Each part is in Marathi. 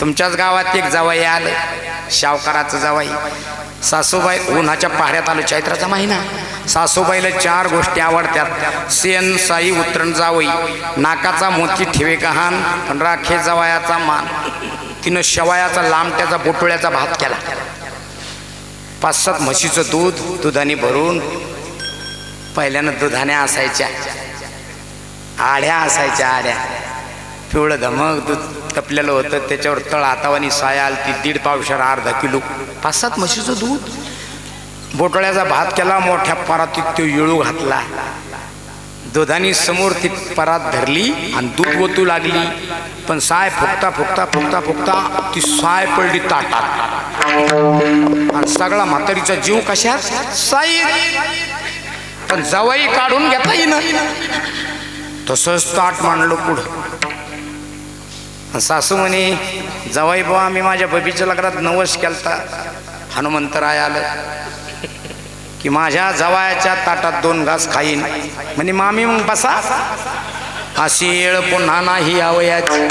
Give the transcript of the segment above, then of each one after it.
तुमच्याच गावात एक जावाई आले. शावकाराचं जावाई. सासूबाई उन्हाच्या पाहऱ्यात आलो. चैत्राचा महिना. सासूबाईला चार गोष्टी आवडतात. सेन साई उतरण जावई. नाकाचा मोती ठेवे गहाण पण राखे जवायाचा मान. तिनं शेवायाचा लांबट्याचा बोटोळ्याचा भात केला. पाच सात म्हशीचं दूध दुधाने भरून पहिल्यानं दुधाने असायच्या. आड्या असायच्या आड्या. पिवळं धमक दूध. तपलेलं होतं त्याच्यावर तळ हातावानी साया आली ती दीड पावशेर अर्धा किलो. पाच सात म्हशीचं दूध. बोटळ्याचा भात केला मोठ्या परातीत तो येळू घातला. दुधानी समोर ती परात धरली आणि दूध ओतू लागली. पण साय फुकता फुकता फुकता फुकता ती साय पडली ताटात. आणि सगळा म्हातारीचा जीव कशात? साई पण जवाई काढून घेता येईना. तसंच ताट मांडलं पुढं. सासू म्हणे जवाई बाबा मी माझ्या बबीच्या लग्नात नवस केलता. हनुमंतराय आलं की माझ्या जवायाच्या ताटात दोन घास खाईन. म्हणे मामी मग बसा. अशी येळ पुन्हा नाही आवयाची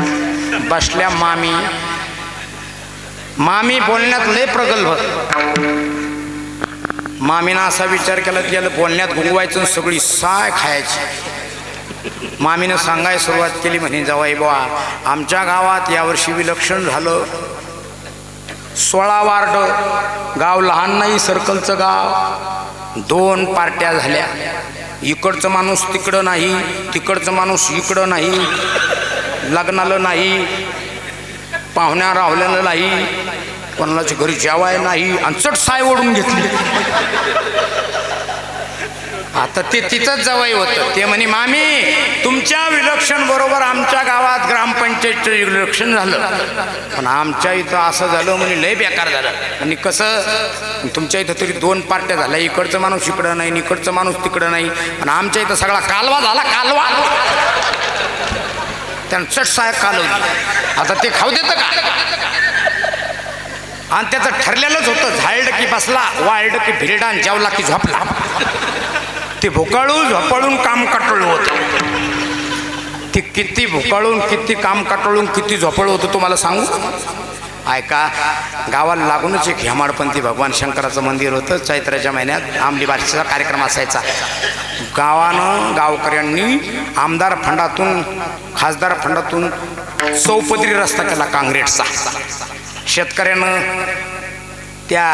बसल्या मामी मामी बोलण्यात लय प्रगल्भ. मामीनं असा विचार केला की याला बोलण्यात गुंगवायचं आणि सगळी साय खायची. मामीनं सांगाय सुरुवात केली म्हणे जवाई बुवा आमच्या गावात यावर्षी विलक्षण झालं. सोळा वार्ड गाव लहान नाही सर्कलचं गाव. दोन पार्ट्या झाल्या. इकडचं माणूस तिकडं नाही तिकडचं माणूस इकडं नाही लग्नाला नाही पाहुण्या रावलेलं नाही कोणाच्या घरी जेवाय नाही आणि चट साय ओढून घेतली. आता ते तिथंच जवळ होतं. ते म्हणे मामी तुमच्या विलक्षण बरोबर आमच्या गावात ग्रामपंचायतचं विलक्षण झालं. पण आमच्या इथं असं झालं म्हणे लय बेकार झालं. आणि कसं? तुमच्या इथं तरी दोन पार्ट्या झाल्या. इकडचं माणूस इकडं नाही इकडचं माणूस तिकडं नाही. आणि आमच्या इथं सगळा कालवा झाला कालवा. त्यानं चट साहेब कालवली. आता ते खाऊ देतं का? आणि त्याचं ठरलेलंच होतं. झायड की बसला वायड की भिरडा आणि जेवला की झोपला. ते भुकाळू झोपाळून काम कटळलं होतं. ते किती भुकाळून किती काम कटळून किती झोपळ होतं तुम्हाला सांगू? ऐका गावाला लागूनच एक हेमाडपंथी भगवान शंकराचं मंदिर होतं चैत्राच्या महिन्यात आमली भाषेचा कार्यक्रम असायचा. गावानं गावकऱ्यांनी आमदार फंडातून खासदार फंडातून चौपदरी रस्ता केला काँग्रेसचा शेतकऱ्यानं त्या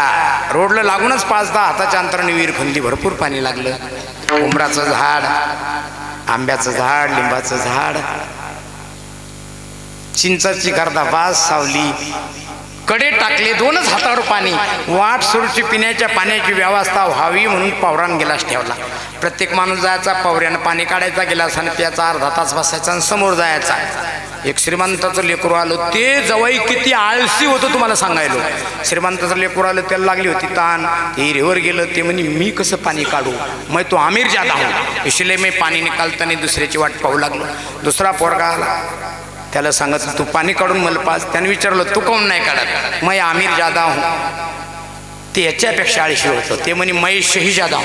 रोडला लागूनच पाच दहा हाताच्या अंतराने विहीर खंदी भरपूर पाणी लागलं. उमराचं झाड आंब्याचं झाड लिंबाचं झाड चिंचाची गर्दा वास सावली कडे टाकले दोनच हातावर पाणी वाट सुरूची पिण्याच्या पाण्याची व्यवस्था व्हावी म्हणून पावरान गिलास ठेवला. प्रत्येक माणूस जायचा पावऱ्यानं पाणी काढायचा गिलास आणि त्याचा अर्धा तास बसायचा आणि समोर जायचा. एक श्रीमंताचं लेकरू आलं ते जवळ किती आळसी होतं तुम्हाला सांगायलो. श्रीमंताचं लेकरू आलं त्याला लागली होती ताण ते हिरेवर गेलं ते म्हणे मी कसं पाणी काढू? मग तो आमिर जादा हो इसलिए मी पाणी निकालताना दुसऱ्याची वाट पाहू लागलो. दुसरा पोरगा आला. त्याला सांगत तू पाणी काढून मला पाच. त्याने विचारलं तू काऊन नाही काढत? मग आमिर जादा हो ते याच्यापेक्षा आळशी होतं ते म्हणे महेशही जादा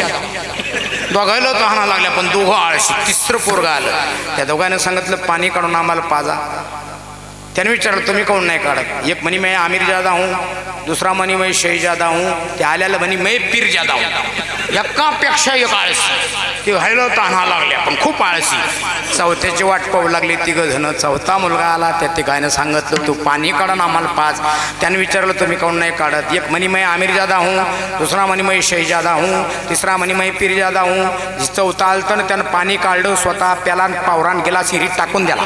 दोघायला तो हाना लागल्या पण दोघं आळशी. तिसरं पोरगा आलं. त्या दोघांना सांगितलं पाणी काढून आम्हाला पाजा. त्याने विचारलं तुम्ही काऊन नाही काढत? एक म्हणे मैं आमिर जादा हूं. दुसरा म्हणे मैं शही जादा हूं. ते आल्याला म्हणे मैं पीर जादा हूं. एकापेक्षा एक आळशी. ते व्हायला तान्हा लागल्या पण खूप आळशी. चौथ्याची वाट पाहू लागली तिघं जण. चौथा मुलगा आला त्या तिघानं सांगितलं तू पाणी काढून आम्हाला पाच. त्याने विचारलं तुम्ही काऊन नाही काढत? एक म्हणे मैं आमिर जादा हूं दुसरा म्हणे मैं शही हूं तिसरा म्हणे मैं पीर हूं. चौथा आलं तर त्यानं पाणी काढलं स्वतः प्याला पावरान गेला सिरीत टाकून द्याला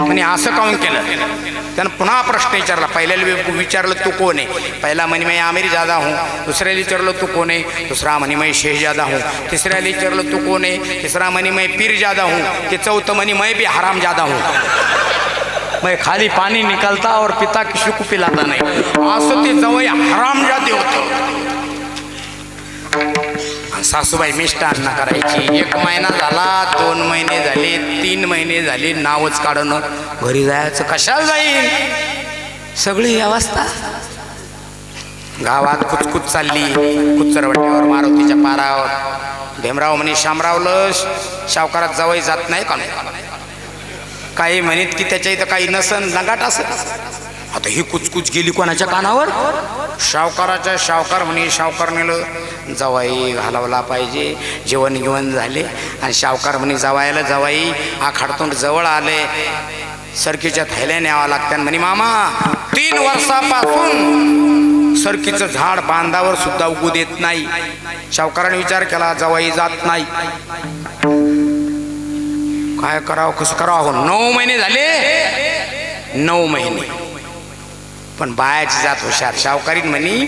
म्हणे असं काऊन केलं? त्यानं पुन्हा प्रश्न विचारला. पहिल्याला विचारलं तू कोण आहे? पहिला म्हणे मी आमिर जादा हूं. दुसऱ्याला विचारलं तू कोण आहे? दुसरा म्हणे मैं शेहजादा हूं. तिसऱ्याला विचारलं तू कोण आहे? तिसरा म्हणे मैं पीर जादा हूं. ते चौथं म्हणे मैं बी हराम जादा हूं. मैं खाली पाणी निकालता और पिता की शुक पिलाता नाही. असं ते जवळ हराम जाते होतं. सासूबाई मिष्टान्न करायची एक महिना झाला दोन महिने झाले तीन महिने झाले नावच काढणं. घरी जायचं कशाला जाईल सगळी अवस्था गावात कुचकुच चालली. कुचरवट्यावर मारुतीच्या पारावर. भीमराव म्हणे शामरावलं शावकारात जवळ जात नाही का? काही म्हणत की त्याच्या इथं काही नसन लगाट असत आता ही कुचकुच गेली कोणाच्या कानावर? सावकाराच्या सावकार म्हणे सावकार नेलं. जवाई घालवला पाहिजे. जेवण गिवण झाले. आणि सावकार म्हणे जवायला जवाई आखाडतोंड जवळ आले. सरकीच्या थैल्या न्यावा लागत्या म्हणे मामा तीन वर्षापासून सरकीचं झाड बांधावर सुद्धा उगू देत नाही. सावकाराने विचार केला जवाई जात नाही. काय करावं कसं करावं? नऊ महिने झाले. नऊ महिने. पण बायाची जात हुशार. शावकारी म्हणी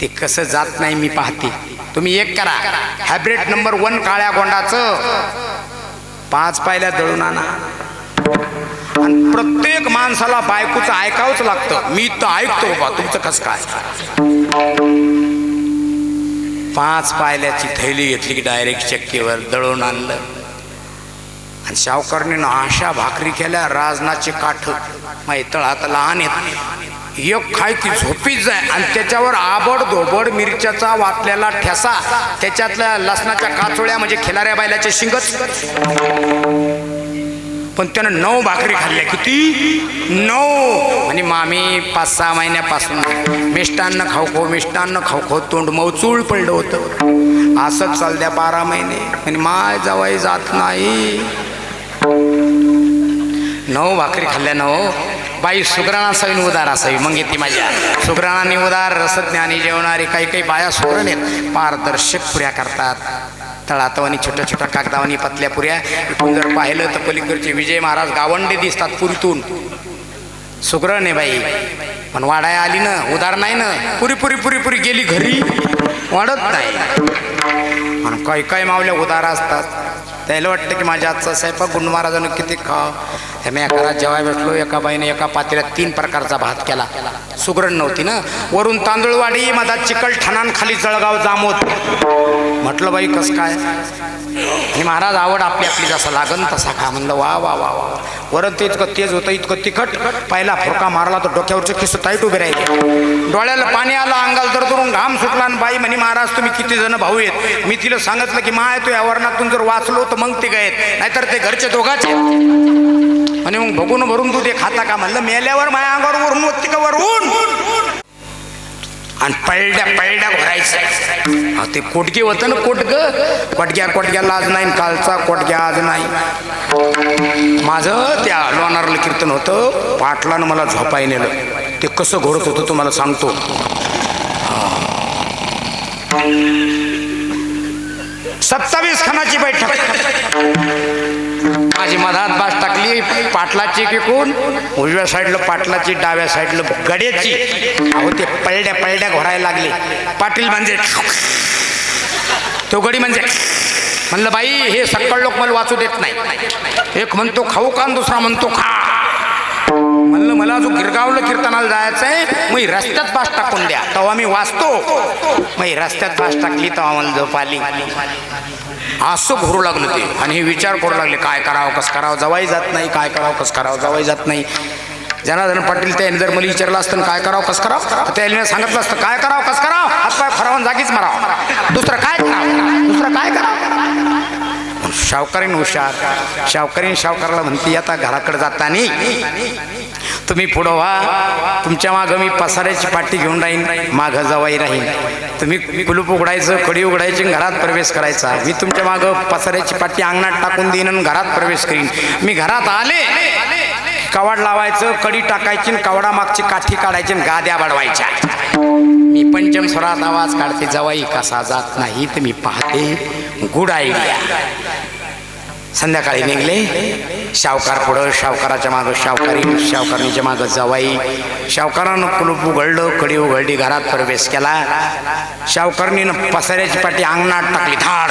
ते कसं जात नाही मी पाहते. तुम्ही एक करा. हॅब्रेट नंबर वन काळ्या गोंडाचं. पाच पायल्या दळून आणा. आणि प्रत्येक माणसाला बायकोचं ऐकावंच लागतं. मी तर ऐकतो बाबा तुमचं कसं काय? पाच पायल्याची थैली घेतली की डायरेक्ट चक्कीवर दळून आणलं. आणि सावकारने अशा भाकरी केल्या राजनाचे काठ माही तळात लहान येत एक खाय की झोपीच जाय आणि त्याच्यावर आबड धोबड मिरच्याचा वाटलेला ठेसा त्याच्यातल्या लसणाच्या काचोळ्या म्हणजे खिलाऱ्या बैलाचे शिंगच. पण त्यानं नऊ भाकरी खाल्ल्या. किती? नऊ. आणि मामी पाच सहा महिन्यापासून मिष्टान्न खाऊ खो मिष्टान्न खाऊ खो तोंड मौचूळ पडलं होतं. असंच चालद्या बारा महिने. आणि माय जावाई जात नाही. नऊ भाकरी खाल्ल्या नऊ बाई सुग्राणा सवीन उदार असावी. मग येते माझ्या. सुग्राणाने उदार रसज्ञानी जेवणारी काही काही बाया सुगरण आहेत. पारदर्शक पुऱ्या करतात. तळातवानी छोट्या छोट्या कागदावानी पतल्या पुऱ्या. इथून जर पाहिलं तर पलीकडचे विजय महाराज गावंडे दिसतात पुरीतून. सुग्रण आहे बाई. पण वाढाय आली ना उदार नाही ना. पुरी पुरी पुरी पुरी गेली घरी. वाढत नाही. आणि काही काही मावल्या उदार असतात. त्याला वाटतं की माझ्या आजचा साहेब गुंड महाराजानं किती खा मी घरात जेव्हा भेटलो एका बाईने एका पातेल्यात तीन प्रकारचा भात केला. सुगरण नव्हती ना. वरून तांदूळवाडी माझा चिकल ठाणान खाली जळगाव जामवत म्हटलं बाई कसं काय? हे महाराज आवड आपली आपली जसा लागन तसा खा. म्हणलं वा वा वा वा. वरण ते इतकं तेज होतं इतकं तिखट. पहिला फुरका मारला तर डोक्यावरचे केस टाईट उभे राहिले. डोळ्याला पाणी आलं अंगाला तर धरून घाम सुटला आणि बाई म्हणे महाराज तुम्ही किती जण भाऊ आहेत? मी तिला सांगितलं की माय तू या वर्णातून जर वाचलो तर मग ते गायत. नाहीतर ते घरचे दोघाचे आणि मग बघून भरून तू ते खाता का? म्हणलं मेल्यावर माया अंगावर वरून होती का वरून? आणि पळड्या पळड्या भरायचं ते कोटके होतं ना कोटक कोटक्या कोटक्याला आज नाही कालचा कोटक्या आज नाही. माझं त्या लोणारला कीर्तन होतं पाटलानं मला झोपाय नेलं. ते कसं घोडत होतं तुम्हाला सांगतो. सत्तावीस खानाची बैठक. माझी मधात बास टाकली पाटलाची किकून उजव्या साईडला पाटलाची डाव्या साईडला गड्याची. अहो ते पळड्या पळड्या घोरायला लागले. पाटील म्हणजे तो गडी म्हणजे म्हणलं बाई हे सक्कळ लोक मला वाचू देत नाही. एक म्हणतो खाऊ का? दुसरा म्हणतो खा. म्हणलं मला जो गिरगावला कीर्तनाला जायचं आहे मग रस्त्यात बास टाकून द्या. तेव्हा मी वाचतो. मग रस्त्यात बास टाकली तेव्हा मला झोप आली. असं घोरू लागलं ते. आणि हे विचार करू लागले काय करावं कसं करावं? जवाई जात नाही काय करावं कसं करावं? जवाई जात नाही. जनार्दन पाटील त्याने जर मला विचारलं असतं काय करावं कसं करावं? तर त्याने सांगितलं असतं काय करावं कसं करावं? हातपाय फरावून जागीच मारावं दुसरं काय करावं? दुसरं काय करावं? शावकरीन हुशार. शावकारीन शावकाराला म्हणते आता घराकडे जाताना तुम्ही पुढं व्हा. तुमच्या मागं मी पसाऱ्याची पाठी घेऊन राहीन. मागं जवाई राहीन. तुम्ही कुलूप उघडायचं कडी उघडायची आणि घरात प्रवेश करायचा. मी तुमच्या मागं पसाऱ्याची पाठी अंगणात टाकून देईन आणि घरात प्रवेश करीन. मी घरात आले. कवाड लावायचं कडी टाकायची कवडा मागची काठी काढायची गाद्या वाढवायच्या. मी पंचम स्वरात आवाज काढते जवाई कसा जात नाही तर मी पाहते. गुड आयडिया संध्याकाळी निघले. शावकार पुढं शावकाराच्या मागं शावकारी शावकारणीच्या मागं जवाई. शावकारानं कुलूप उघडलं कडी उघडली घरात प्रवेश केला. शावकारणीनं पसाऱ्याची पाठी अंगणात टाकली धाड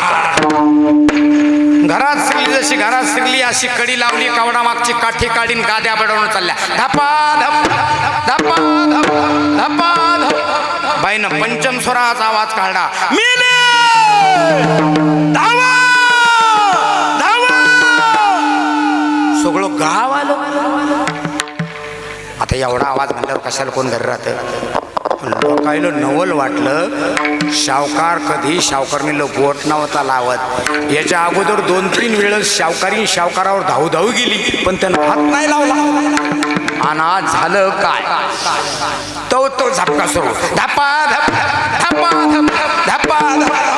घरात शिरली जशी घरात शिरली अशी कडी लावली कावडा मागची काठी काढीन गाद्या बडवून चालल्या. धपा धप धपा धप धपा धप बाईनं पंचम स्वराचा आवाज काढला मी धावा गाव आलं आता एवढा आवाज म्हणल्यावर कशाला कोण घरी राहतं लोकायला नवल वाटलं शावकार कधी शावकारने बोट नव्हता लावत. याच्या अगोदर दोन तीन वेळेस शावकारी शावकारावर धावू धावू गेली पण त्यानं हात नाही लावला. आणि आज झालं काय? तो तो झपका सुरू. धपा धप धपा धप धपा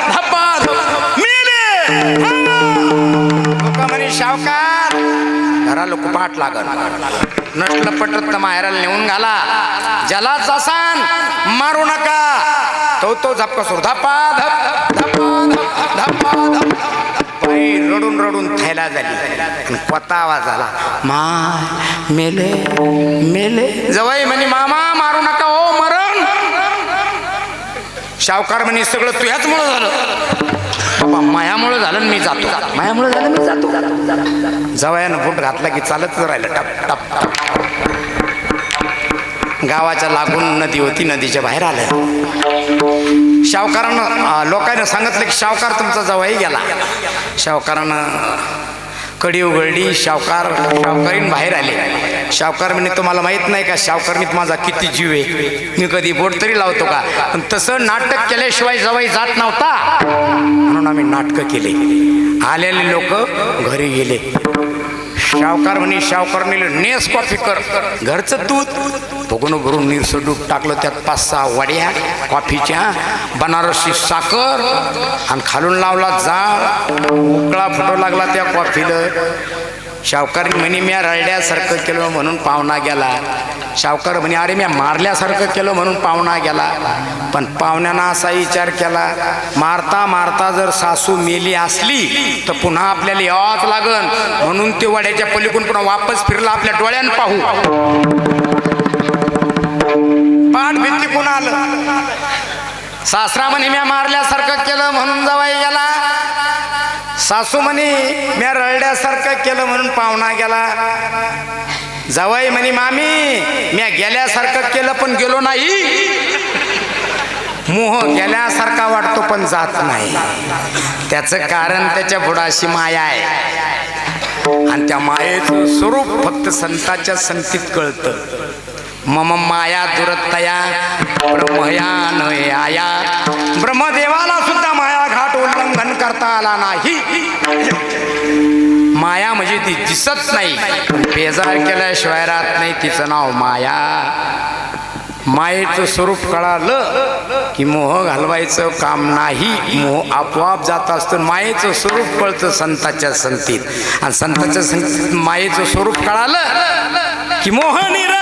धपा धप मेले म्हणे शावकार घरा लोक पाठ लागत नसलं पटत तर माहेराला नेऊन घाला. ज्याला जसान मारू नका. तो तो झपका सुरू. धपा धप धपा धप धपा धप रडून रडून थैला झाली. पतावा झाला. आवाज आला मा मेले मेले. जवाई म्हणे मामा मारू नका. हो मरण. शावकार म्हणे सगळं तुझ्याचमुळं झालं. बाबा मायामुळं झालं मी जातो. मायामुळं झालं मी जातो. जवयानं बूट घातला की चालतच राहिलं टप टप टप. गावाच्या लागून नदी होती नदीच्या बाहेर आलं. शावकारानं लोकांना सांगितलं की शावकार तुमचा जवाई गेला. शावकारानं कडी उघडली शावकार शावकारीन बाहेर आले. शावकार म्हणे तुम्हाला माहीत नाही का शावकारणीत माझा किती जीव आहे? मी कधी बोट तरी लावतो का? पण तसं नाटक केल्याशिवाय जवाई जात नव्हता. म्हणून आम्ही नाटकं केले. आलेले लोक घरी गेले. शावकार म्हणे शावकारनीला नेस कॉफी कर. घरचं दूध फुगून भरून निरसं दूध टाकलं त्यात पाच सहा वड्या कॉफीच्या बनारसी साखर आणि खालून लावला जाळ. उकळा फुटू लागला त्या कॉफीला. शावकार म्हणे म्या रळल्यासारखं केलं म्हणून पाहुणा गेला. शावकार म्हणे अरे म्या मारल्यासारखं केलं म्हणून पाहुणा गेला. पण पाहुण्यानं असा विचार केला मारता मारता जर सासू मेली असली तर पुन्हा आपल्याला यावंच लागन. म्हणून ते वड्याच्या पलीकडून पुन्हा वापस फिरला आपल्या डोळ्यानं पाहू. पाठ भिंती पुन्हा आलं. सासरा म्हणे म्या मारल्यासारखं केलं म्हणून जवाई गेला. सासू म्हणे म्या रळड्यासारखं केलं म्हणून पाहुणा गेला. जवाई म्हणे मामी म्या गेल्यासारखं केलं पण गेलो नाही. मोह गेल्यासारखा वाटतो पण जात नाही. त्याचं कारण त्याच्या बुडाशी माया आहे. आणि त्या मायेचं स्वरूप फक्त संताच्या संतीत कळतं. मम माया दुरतया ब्रह्मयान आया ब्रह्मदेवाला सुद्धा माया घाट उल्लंघन करता आला नाही माया म्हणजे ती दिसत नाही. बेजार केल्याशिवाय राहत नाही तिचं नाव माया. मायेचं स्वरूप कळालं की मोह घालवायचं काम नाही. मोह आपोआप जात असतो मायेचं स्वरूप कळतं संताच्या संतीत आणि संताच्या संतीत मायेचं स्वरूप कळालं की मोह निर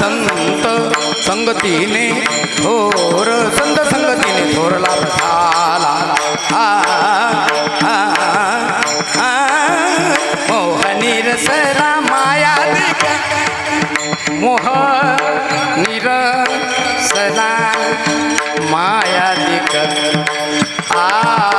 संत संगतीने थोर संत संगतीने थोरला झाला मोहनी रसरा माया मोह निर निरसला माया दिक आ